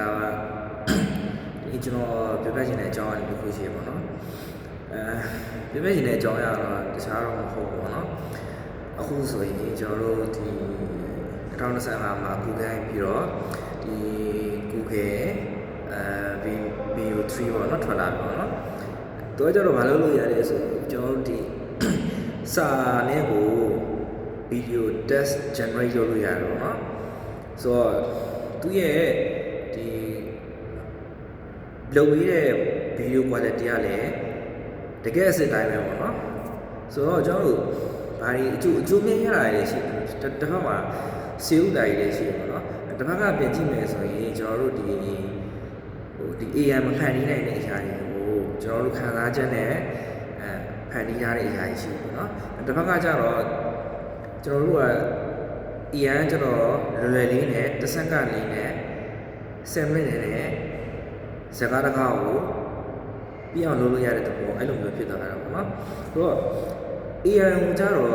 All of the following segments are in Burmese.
လာပါဒီကျွန်တော်ပြပြချင်တဲ့အကြောင်းအရာတစ်ခုရှိရပါတော့အဲပြပြချင်တဲ့အကြောင်းအရာတော့တခြားတော့မဟုတ်ဘူးပေါ့နော်အခုဆိုရင်ကျွန်တော်တို့ဒီ2025မှာ Google ပြီးတော့ဒီ Google အဲ VO3 ပေါ့နော်ထွက်လာပြီပေါ့နော်တော့ကျတော့မလုပ်လို့ရတယ်ဆိုကျွန်တော်တို့ဒီစာနဲ့ကို video test generate လုပ်လို့ရတယ်ပေါ့နော်ဆိုတော့သူ့ရဲ့ ဒီလုပ်ပြီးတဲ့ video quality ကလည်းတကယ်အစစ်တိုင်းပဲပေါ့နော်ဆိုတော့ကျွန်တော်တို့ဘာတွေအကျိုးအကျိုးမြင့်ရတာတွေရှိတယ်တစ်ဖက်မှာစေဥတာတွေလည်းရှိတယ်ပေါ့နော်တစ်ဖက်ကပြင်ကြည့်မယ်ဆိုရင်ကျွန်တော်တို့ဒီဟိုဒီ AI မဖန်တီးနိုင်တဲ့အရာတွေကိုကျွန်တော်တို့ခံစားချက်နဲ့အဲဖန်တီးရတဲ့အရာတွေရှိတယ်ပေါ့နော်တစ်ဖက်ကကျတော့ကျွန်တော်တို့က AI ကျတော့လွယ်လွယ်လေးနဲ့တစ်စက္ကန့်လေးနဲ့ 7မိနစ်နဲ့စကားတကားကိုပြအောင်လုပ်လို့ရတဲ့သဘောအဲ့လိုမျိုးဖြစ်သွားတာပေါ့နော်ဆိုတော့ AI ကိုကျတော့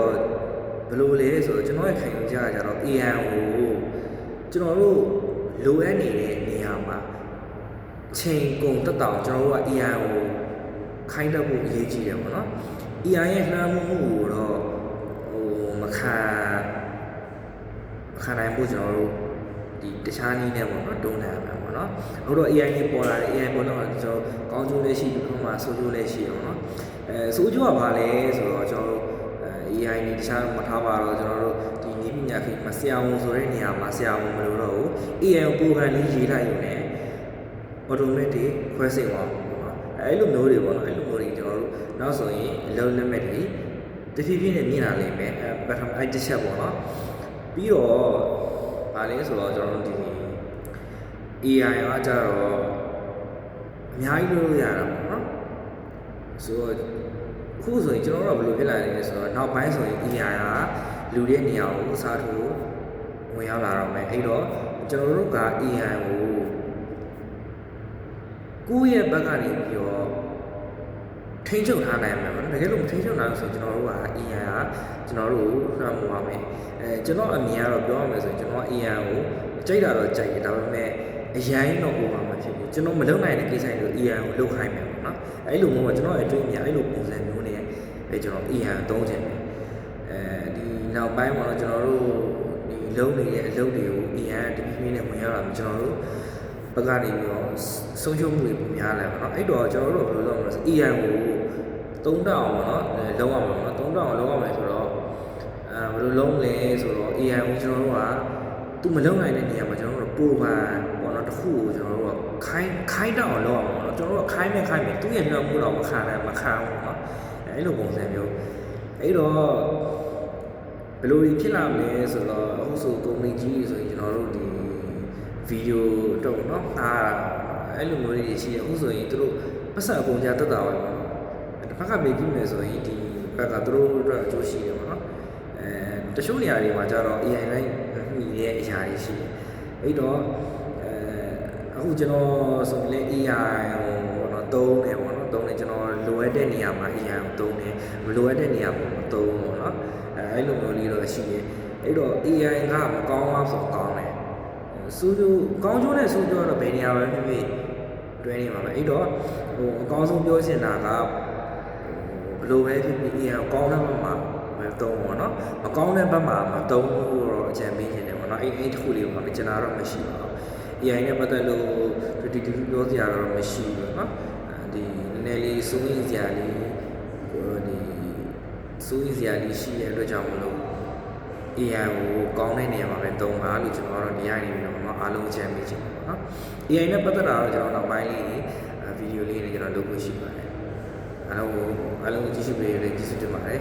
ဘယ်လိုလဲဆိုတော့ကျွန်တော်ရဲ့ခံယူချက်ကကျတော့ AI ကိုကျွန်တော်တို့လိုအပ်နေတဲ့နေရာမှာချိန်ကုန်တက်တောင်ကျွန်တော်တို့က AI ကိုခိုင်းတတ်ဖို့အရေးကြီးတယ်ပေါ့နော် AI ရဲ့နှမ်းမှုမှုကိုတော့ဟိုမခံမခံနိုင်ဘူးကျွန်တော်တို့ဒီတခြားနည်းနဲ့ပေါ့နော်တုံး နိုင်မှာပေါ့နော်အခုတော့ AI ကြီးပေါ်လာတယ် AI ပေါ်တော့ကျွန်တော်ကောင်းကျိုးလည်းရှိပြီးမှဆိုးကျိုးလည်းရှိအောင်နော်အဲဆိုးကျိုးကဘာလဲဆိုတော့ကျွန်တော်တို့ AI နေတခြားမထားပါတော့ကျွန်တော်တို့ဒီနည်းပညာခေတ်မှာဆရာဝန်ဆိုတဲ့နေရာမှာဆရာဝန်မလို့တော့ဘူး AI ကိုပုံစံလေးရေးလိုက်ရုံနဲ့ automatic ခွဲစိတ်သွားပေါ့နော်အဲ့လိုမျိုးတွေပေါ့နော်အဲ့လိုမျိုးတွေကျွန်တော်တို့နောက်ဆိုရင်အလုံးလက်မဲ့တွေတဖြည်းဖြည်းနဲ့မြင်လာလိမ့်မယ်အဲပထမအဲ့တစ်ချက်ပေါ့နော်ပြီးတော့ဗာလဲဆိုတော့ကျွန်တော်တို့ဒီ AI ကကြတော့အများကြီးလုပ်လို့ရတာပေါ့နော်ဆိုတော့ခုဆိုရင်ကျွန်တော်တို့ကဘယ်လိုဖြစ်လာလဲဆိုတော့နောက်ပိုင်းဆိုရင် AI ကလူတွေနေရာကိုအစားထိုးဝင်ရောက်လာတော့မယ်အဲ့တော့ကျွန်တော်တို့က AI ကိုကိုယ့်ရဲ့ဘက်ကနေပြီးတော့ထိန်းချုပ်ထားနိုင်မှာပေါ့နော်တကယ်လို့မထိန်းချုပ်နိုင်ဘူးဆိုရင်ကျွန်တော်တို့က AI ကကျွန်တော်တို့နှမ်းမှုပါမယ်အဲကျွန်တော်အမြင်ကတော့ပြောရမယ်ဆိုရင်ကျွန်တော် AI ကိုကြိုက်တာတော့ကြိုက်တယ်ဒါပေမဲ့ အရင်တော့ဟိုပါမှာဖြစ်ဘူးကျွန်တော်မလုပ်နိုင်တဲ့ကိစ္စတွေ AI ကိုလုပ်ခိုင်းမယ်ပေါ့နော်အဲ့လိုမျိုးကကျွန်တော်အတွေ့အမြင်အဲ့လိုပုံစံမျိုးနဲ့အဲကျွန်တော် AI သုံးချင်တယ်အဲဒီနောက်ပိုင်းမှာတော့ကျွန်တော်တို့ဒီလုံးနေတဲ့အလုပ်တွေကို AI တဖြည်းဖြည်းနဲ့ဝင်ရောက်လာမှာကျွန်တော်တို့ဘက်ကနေပြီးတော့ဆုံးရှုံးမှုတွေပုံများလာပါတော့အဲ့တော့ကျွန်တော်တို့ဘယ်လိုလုပ်မလဲဆို AI ကိုသုံးတောင်ပေါ့နော်လုံးအောင်ပေါ့နော်သုံးတောင်လုံးအောင်မယ်ဆိုတော့အဲဘယ်လိုလုံးလဲဆိုတော့ AI ကိုကျွန်တော်တို့ကသူမလုံနိုင်တဲ့နေရာမှာကျွန်တော်တို့ program ပေါ့နော် တစ်ခုကိုကျွန်တော်တို့ကခိုင်းခိုင်းတောင်လောက်အောင်ပေါ့နော်ကျွန်တော်တို့ကခိုင်းမဲ့ခိုင်းမဲ့သူ့ရဲ့နှောက်မှုတော့မခံနိုင်မခံဘူးပေါ့နော်အဲ့လိုပုံစံမျိုးအဲ့တော့ဘယ်လိုဖြစ်လာမလဲဆိုတော့အခုဆိုကုမ္ပဏီကြီးတွေဆိုရင်ကျွန်တော်တို့ဒီဗီဒီယိုတော့เนาะအားအဲ့လိုမျိုးတွေရှိတယ်အခုဆိုရင်သူတို့ပတ်စံအကုန်ကြတက်တာပါပေါ့နော်တစ်ဖက်ကမေးကြည့်မယ်ဆိုရင်ဒီဘက်ကသူတို့အတွက်အကျိုးရှိတယ်ပေါ့နော်အဲတချို့နေရာတွေမှာကျတော့ AI လိုက်မိတဲ့အရာတွေရှိတယ်အဲ့တော့ အခုကျွန်တော်ဆိုရင် AI ပေါ့နော်သုံးတယ်ပေါ့နော်သုံးတယ်ကျွန်တော်လိုအပ်တဲ့နေရာမှာ AI ကိုသုံးတယ်မလိုအပ်တဲ့နေရာမှာမသုံးပေါ့နော်အဲအဲ့လိုမျိုးလေးတော့ရှိတယ်အဲ့တော့ AI ကမကောင်းအောင်ဆိုကောင်းတယ်ဆိုးကျိုးကောင်းကျိုးနဲ့ဆိုးကျိုးကတော့ဘယ်နေရာပဲဖြစ်ဖြစ်တွဲနေမှာပဲအဲ့တော့ဟိုအကောင်းဆုံးပြောချင်တာကဘယ်လိုပဲဖြစ်ဖြစ် AI ကောင်းတဲ့ဘက်မှာမသုံးပေါ့နော်မကောင်းတဲ့ဘက်မှာမသုံးလို့တော့အကြံပေးချင်တယ်ပေါ့နော်အဲ့အဲ့တစ်ခုလေးပေါ့နော်ကျွန်တော်တော့မရှိပါဘူး AI နဲ့ပတ်သက်လို့ဒီဒီပြောစရာတော့မရှိဘူးเนาะဒီနည်းနည်းလေးစိုးရင်စရာလေးဟိုဒီစိုးရင်စရာလေးရှိတဲ့အတွက်ကြောင့်မလို့ AI ကိုကောင်းတဲ့နေရာမှာပဲသုံးပါလို့ကျွန်တော်တို့နေရာနေပြီးတော့အားလုံးချမ်းပေးချင်တယ်ပေါ့နော် AI နဲ့ပတ်သက်တာတော့ကျွန်တော်နောက်ပိုင်းလေးဗီဒီယိုလေးတွေကျွန်တော်လုပ်ဖို့ရှိပါတယ်အားလုံးကိုအားလုံးကြည့်ရှုပေးရတဲ့ကျေးဇူးတင်ပါတယ်